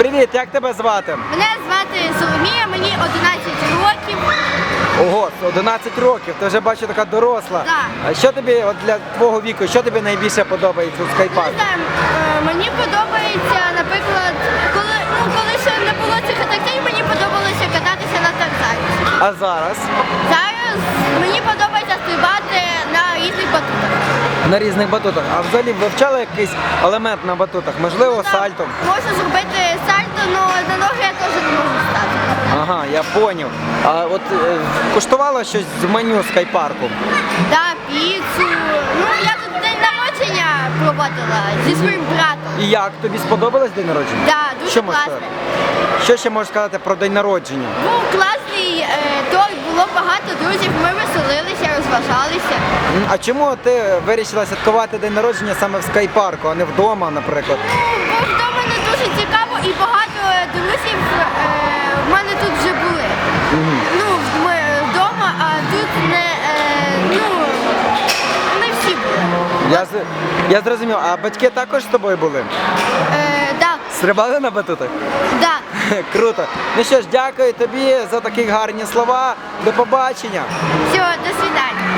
Привіт, як тебе звати? Мене звати Соломія, мені 11 років. Ого, 11 років, ти вже бачу така доросла. Так. А що тобі от для твого віку, що тобі найбільше подобається у Не скайпарку? знаю, е, мені подобається, наприклад, коли ну коли ще не було цих атракціонів, мені подобалося кататися на тарзанці. А зараз Зараз на різних батутах. А взагалі вивчали якийсь елемент на батутах? Можливо, Там сальто? Можна зробити сальто, але на ноги я теж не можу стати. Ага, я поняв. А от е, куштувала щось з меню скайпарку? Да, піцу. Ну я тут день народження проводила зі своїм братом. І як тобі сподобалось день народження? Да, дуже Що можеш класно. сказати? Що ще можеш сказати про день народження? Був класний е, торт, було багато друзів, ми веселилися, розважалися. А чому ти вирішила святкувати день народження саме в скайпарку, а не вдома, наприклад? Ну, бо вдома не дуже цікаво і багато друзів е, в мене тут вже були. Ну, ми вдома, а тут не, е, ну, не всі були. Я, з- я зрозумів, а батьки також з тобою були? Е, да, Стрибали на батутах? да. Круто. Ну що ж, дякую тобі за такі гарні слова. До побачення. Все, до свидання.